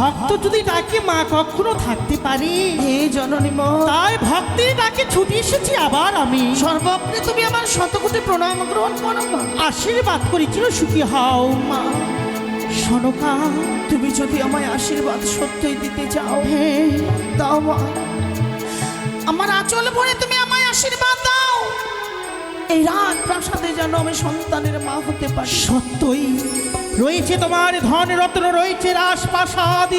ভক্ত যদি ডাকে মা কখনো থাকতে পারে? হে জননী তাই ভক্তের ডাকে ছুটি এসেছি আবার আমি। সর্বপ্রে তুমি আমার শতকোটি প্রণাম গ্রহণ করো মা। আশীর্বাদ করেছিল সুখী হও মা। সনকা তুমি যদি আমায় আশীর্বাদ সত্যই দিতে চাও হে। দাও মা। আমার আচল ভরে তুমি আমায় আশীর্বাদ দাও। এই রাত প্রাসাদে যেন আমি সন্তানের মা হতে পারি। সত্যই। রয়েছে তোমার ধন রত্ন রয়েছে রাজপ্রাসাদ।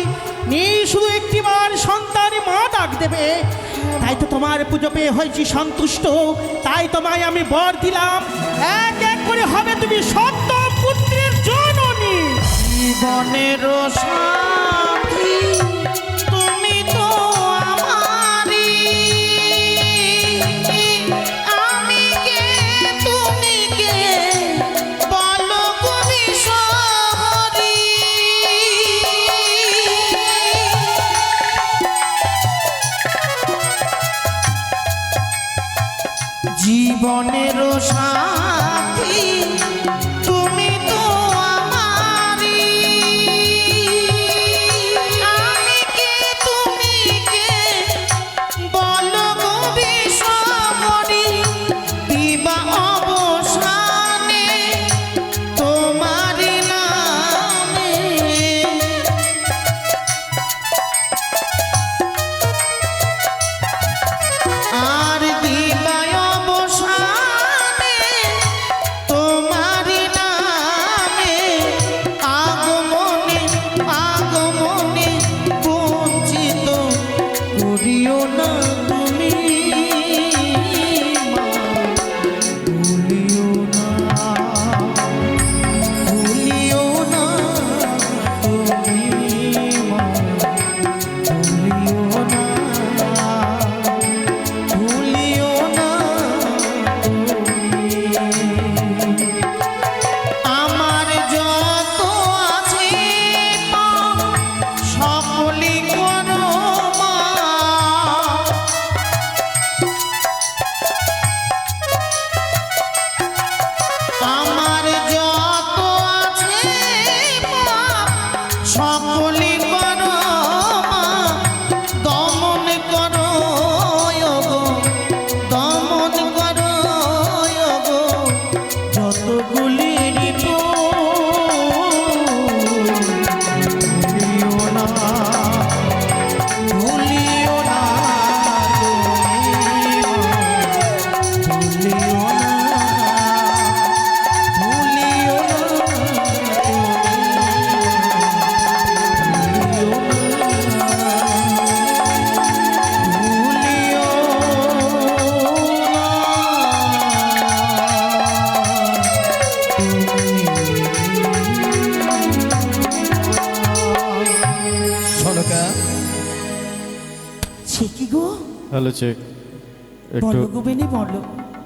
নেই শুধু একটি একটিবার সন্তান মা ডাক দেবে। তাই তো তোমার পুজো পেয়ে হয়েছি সন্তুষ্ট। তাই তোমায় আমি বর দিলাম। এক এক করে হবে তুমি সত্য পুত্রের জননী। জীবনের সাথী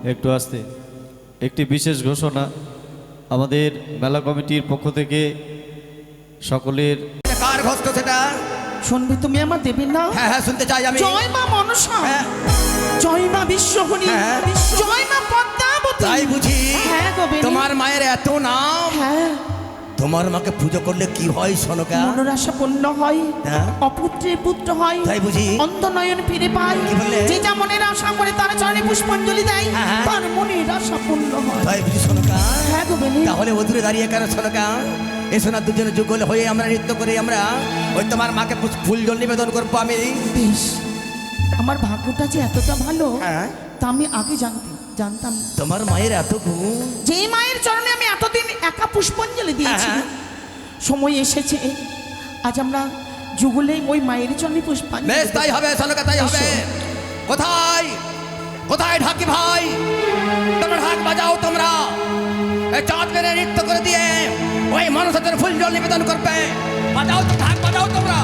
একটু আসতে। একটি বিশেষ ঘোষণা আমাদের মেলা কমিটির পক্ষ থেকে সকলের কার ঘষ্ট সেটা? শুনবে তুমি আমার দেবীর নাম হ্যাঁ হ্যাঁ শুনতে চাই আমি। জয় মা মনসা। হ্যাঁ। জয় মা বিশ্বহরি। হ্যাঁ। জয় মা পদ্মাবতী। তাই বুঝি হ্যাঁ গো বেনি। তোমার মায়ের এত নাম। হ্যাঁ। তোমার মাকে পুজো করলে কি হয় সনকা? মনোরাশা পূর্ণ হয় হ্যাঁ। অপুত্রের পুত্র হয় তাই বুঝি? অন্তনয়ন ফিরে পায়। যে যা মনের আশা করে তার চরণে পুষ্পাঞ্জলি দেয় হ্যাঁ, হ্যাঁ। তার মনের আশা পূর্ণ হয়। তাই বুঝি সনকা? হ্যাঁ গো তাহলে অদূরে দাঁড়িয়ে কেন সনকা? এসো না দুজনে যুগল হয়ে আমরা নৃত্য করে আমরা। ওই তোমার মাকে ফুল জল নিবেদন করব আমি। বেশ আমার ভাগ্যটা যে এতটা ভালো হ্যাঁ। তা আমি আগে জানতাম জানতাম তোমার মায়ের এত গুণ। যেই মায়ের পুষ্পাঞ্জলি দিয়েছি। হ্যাঁ। সময় এসেছে। আজ আমরা যুগলে ওই মায়ের জন্য পুষ্পাঞ্জলি বেশ তাই হবে সনকা তাই হবে। কোথায়? কোথায় ঢাকি ভাই? তোমরা ঢাক বাজাও তোমরা। চাঁদ মেরে নৃত্য করে দিয়ে ওই মানুষের ফুল জল নিবেদন করবে। বাজাও তো ঢাক বাজাও তোমরা।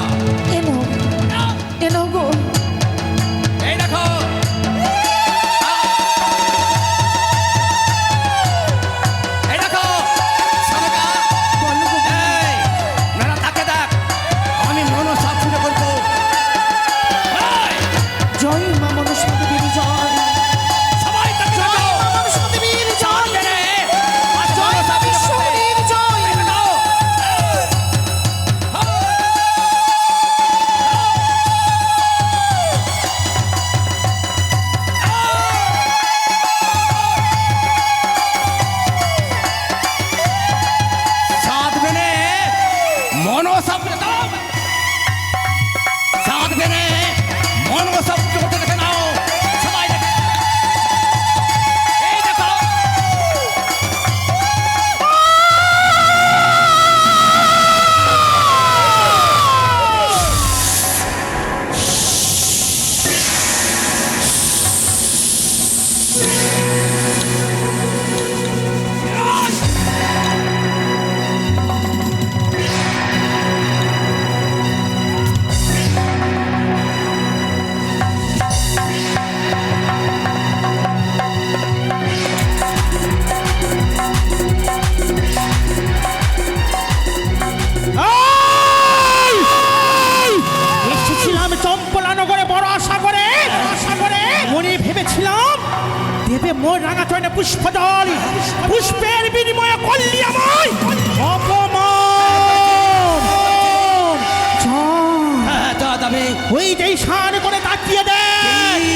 ওই যেই সার করে তাকিয়ে দেয়।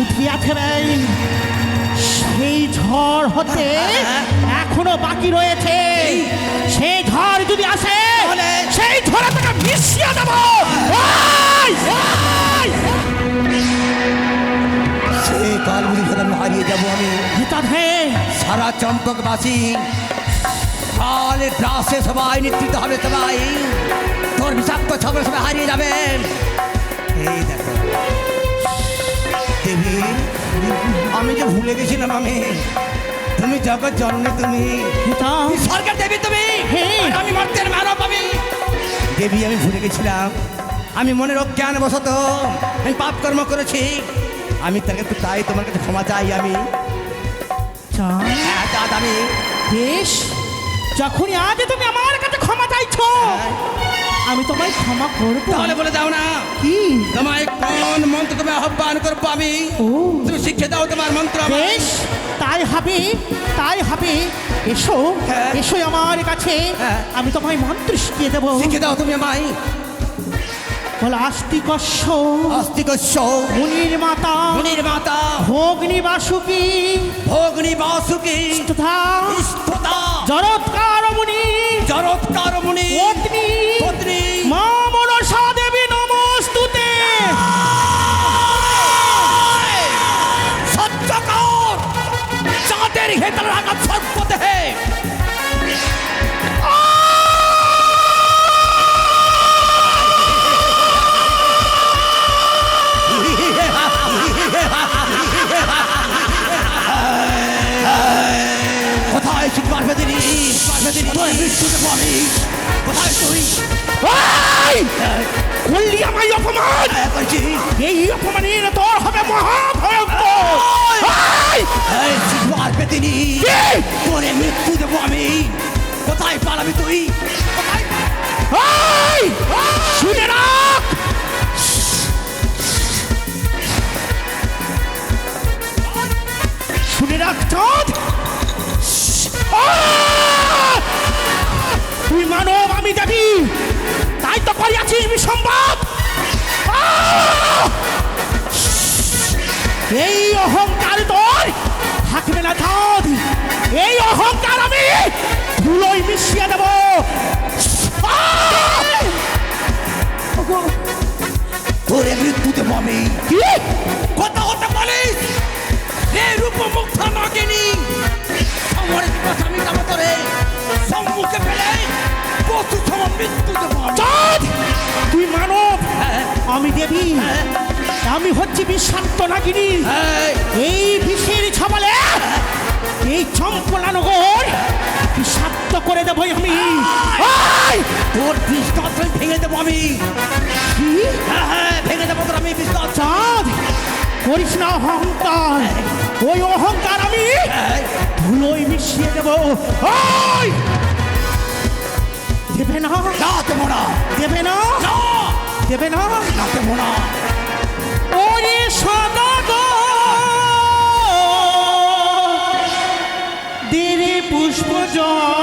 উঠিয়াছে সেই ঝড় হতে এখনও বাকি রয়েছে। সেই ঝড় যদি আসে? সেই ঝড়ে তাকে মিশিয়ে দেবো! সেই কালগুলি ধরে আমি হারিয়ে যাব আমি। সারা চম্পকবাসী কাল গ্রাসে সবাই নিশ্চিত হবে সবাই। তোর বিষাক্ত ছবল সবাই হারিয়ে যাবে এই দেখো। দেবী আমি যে ভুলে গেছিলাম আমি। তুমি জগৎ জন্মে তুমি। সরকার দেবী তুমি। হ্যাঁ। আমি মর্তের মানব আমি। দেবী আমি ভুলে গেছিলাম। আমি মনের অজ্ঞান বশত আমি পাপ কর্ম করেছি। আমি তাকে একটু তাই তোমার কাছে ক্ষমা চাই আমি। চা। হ্যাঁ আমি বেশ। যখনই আজ তুমি আমার কাছে ক্ষমা চাইছো আমি তোমায় ক্ষমা করব। তাহলে বলে দাও না। কি? তোমায় কোন মন্ত্র তুমি আহ্বান করব আমি? তুমি শিখে দাও তোমার মন্ত্র। বেশ তাই হবে তাই হবে। এসো হ্যাঁ। এসো আমার কাছে। হ্যাঁ। আমি তোমায় মন্ত্র শিখিয়ে দেবো। শিখে দাও তুমি আমায়। বল আস্তিকস্য আস্তিকস্য মুনির মাতা। মুনির মাতা। ভগ্নি বাসুকি। ভগ্নি বাসুকি। তথা স্তোতা জরৎকার মুনি। এই! করলি আমায় অপমান এই অপমানের তোর হবে মহাভয়ঙ্কর এই! এই তুই পারবে দিনি কি? মৃত্যু দেবো আমি কোথায় পালাবি তুই শুনে রাখ শুনে রাখ, চাঁদ! তুই মানব আমি দেবী। তাই তো করিয়াছিস আহ! এই অহংকার তোর থাকবে না চাঁদ এই অহংকার আমি ধুলোয় মিশিয়ে দেব। তোরে মৃত্যু দেবো আমি কি? কথা হতে বলিস? রে রূপ মুগ্ধ নাগিনী। আমার দিবস আমি যাব তোরে সম্মুখে পেলে পশু সম মৃত্যু তুই মানব আমি দেবী। আমি হচ্ছি বিষাক্ত নাগিনী। এই বিষের ছবলে এই চম্পলানগর বিষাক্ত করে দেবো আমি! তোর বিশ্বত ভেঙে দেবো আমি। হ্যাঁ হ্যাঁ ভেঙে দেবো তোর আমি বিশ্বত চাঁদ? করিস না অহংকার ওই অহংকার আমি ধুলোয় মিশিয়ে দেবো। ওই! দেবে না। না দেবো না। দেবে না। না। দেবে না। না দেবো না। ওরে দেরে পুষ্প হইবে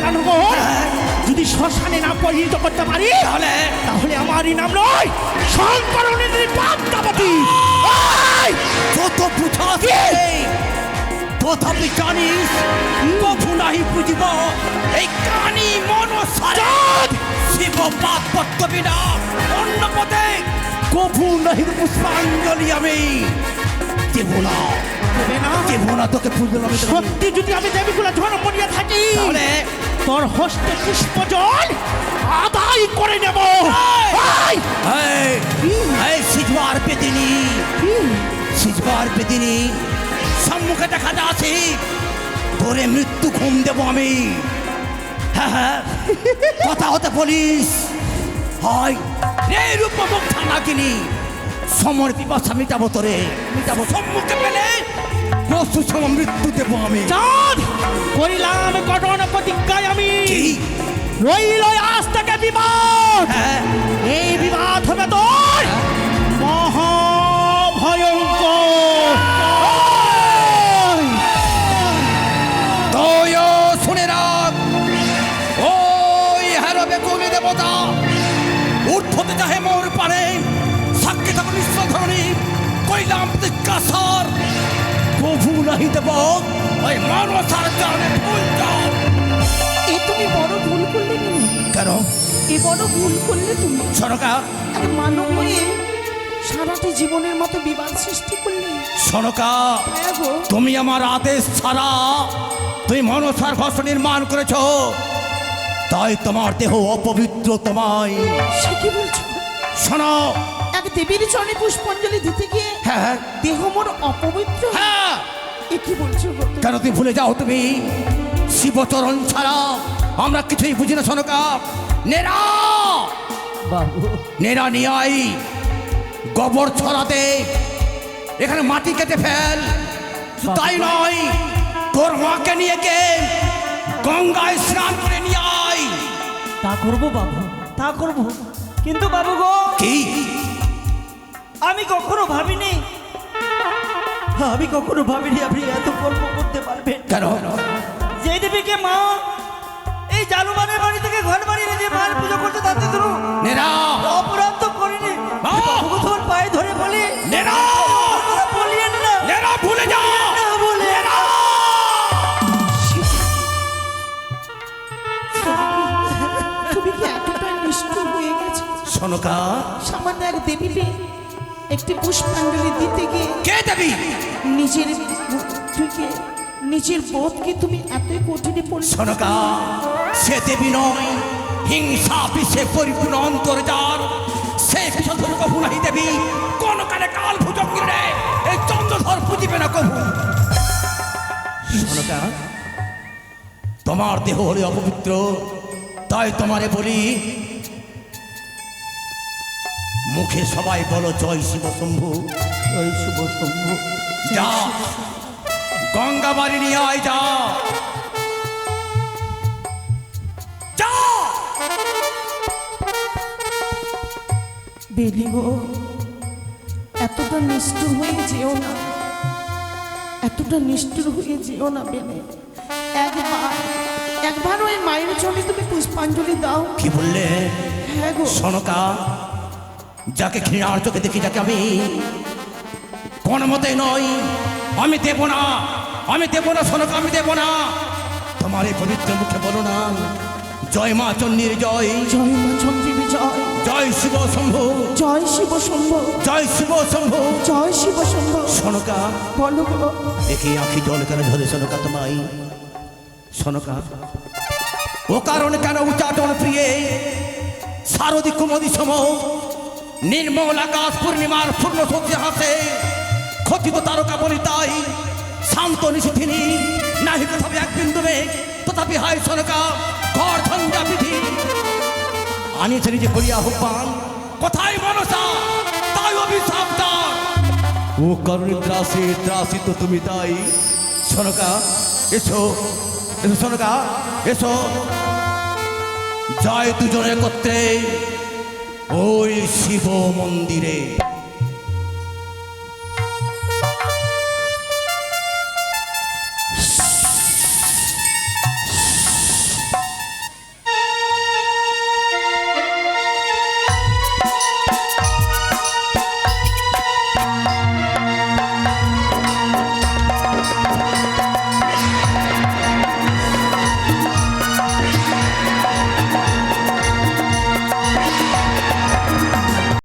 ঝম্পলানো যদি শ্মশানে না পরিণত করতে পারি তাহলে? তাহলে আমারই নাম নয় শঙ্করণের পাদ্মাবতী যত বুঝাছে তথাপি জানিস কভু নাহি বুঝিব এই কানি মন শিব পাপ পত্তবি না অন্য পদে কভু নাহি পুষ্পাঞ্জলি আমি দেব না। দেবে না? তোকে ফুল আমি সত্যি যদি আমি দেবীগুলো জন্ম নিয়ে থাকি তাহলে? তোর হস্তে পুষ্প জল আদায় করে নেব। সিজবার পেদিনী সিজবার পেদিনী সম্মুখে দেখা যাচ্ছে তোরে মৃত্যু ঘুম দেব আমি। হ্যাঁ হ্যাঁ। কথা হতে বলিস। হয় এই রূপমুখ থানা কিনি। সমর পিপাসা মিটাবো তোরে। মিটাবো সম্মুখে পেলে। বস্তু সম মৃত্যু দেবো আমি। চাঁদ করিলাম কঠোর প্রতিজ্ঞায় আমি। রইল আজ থেকে বিবাদ। হ্যাঁ। এই বিবাদ হবে তোর। মহাভয়ঙ্কর। তোয়ও শুনে রাখ। ওই হারবে কবি দেবতা উঠতে চাহে মোর পারে সাক্ষী থাকুন ঈশ্বর ধরণী কইলাম জিজ্ঞাসার প্রভু নাহি দেব ওই মানসার ভুল এ তুমি বড় ভুল করলে তুমি। কেন? এ বড় ভুল করলে তুমি। এক মানব হয়ে সারাটি জীবনের মতো বিবাদ সৃষ্টি করলে। সনকা হ্যাঁ তুমি আমার আদেশ ছাড়া তুমি মনসার ঘর নির্মাণ করেছ। তাই তোমার দেহ অপবিত্র তোমায়। সে কি বলছো? শোনো। এক দেবীর চরণে পুষ্পাঞ্জলি দিতে গিয়ে হ্যাঁ হ্যাঁ। দেহ মোর অপবিত্র হ্যাঁ? কেন তুমি ভুলে যাও তুমি? শিবচরণ ছাড়া আমরা কিছুই বুঝি না নেরা! নেরা আই গোবর ছড়াতে। এখানে মাটি কেটে ফেল। তাই নয় তোর মাকে নিয়ে কে গঙ্গায় স্নান করে নিয়ে আই তা করব বাবু তা করব। কিন্তু বাবু গো কি? আমি কখনো ভাবিনি আমি কখনো ভাবিনি আপনি এত কর্ম করতে পারবেন। কেন? যে দেবীকে মা এই জালুমানের বাড়ি থেকে ঘর বাড়ি এনে দিয়ে মায়ের পুজো করতে তাতে ধরো অপরাধ তো করিনি। বাবা! বাবু পায়ে ধরে বলি বলিয়েন না। ভুলে যা। না বলে। তুমি কি এতটা হয়ে গেছো? শোনকা সামান্য এক দেবীকে একটি পুষ্পাঞ্জলি দিতে গিয়ে কে দেবী? নিজের তুইকে নিজের বোধকে তুমি এতই কঠিনে পড়ছো শোনকা সে দেবী নয় হিংসা বিষে পরিপূর্ণ অন্তর যার। সে বিষধর কভু নাহি দেবী কোন কালে কাল ভুজঙ্গিরে এই চন্দ্রধর পুজিবে না কভু শোনকা তোমার দেহ হলে অপবিত্র তাই তোমারে বলি মুখে সবাই বলো জয় শিব শম্ভু। ওই শুভ শম্ভু। যা। গঙ্গা বাড়ি নিয়ে আয় যা। যা। বেলি গো এতটা নিষ্ঠুর হয়ে যেও না। এতটা নিষ্ঠুর হয়ে যেও না বেলে। একবার একবার ওই মায়ের জন্য তুমি পুষ্পাঞ্জলি দাও। কি বললে? হ্যাঁ গো। সনকা যাকে ঘৃণার চোখে দেখি যাকে আমি কোন মতে নয় আমি দেব না আমি দেব না সনকা আমি দেব না। তোমার এই পবিত্র মুখে বলো না জয় মা চন্ডীর জয়। জয় মা চন্দ্রী জয়। জয় শিব শম্ভু। জয় শিব শম্ভ। জয় শিব শম্ভু। জয় শিব শম্ভ। সনকা। বলো দেখি আঁখি জল কেন ধরে সনকা তোমায়? সনকা ও কারণ কেন উচ্চাটন প্রিয়ে? সারদি কুমদি সম নির্মল আকাশ পূর্ণিমার পূর্ণ সত্যি হাসে। খচিত তারকা বলি তাই, শান্ত নিশুথিনী নাহি তথাপি এক বিন্দু তথাপি হায় সনকা ঘর ধন্দা বিধি। আনিয়েছে নিজে করিয়া আহ্বান কোথায় মনসা, তাই অভিশাপ ও করুণী ত্রাসে ত্রাসিত তুমি তাই। সনকা এসো এসো সনকা এসো। জয় দুজনে করতে ওই শিব মন্দিরে।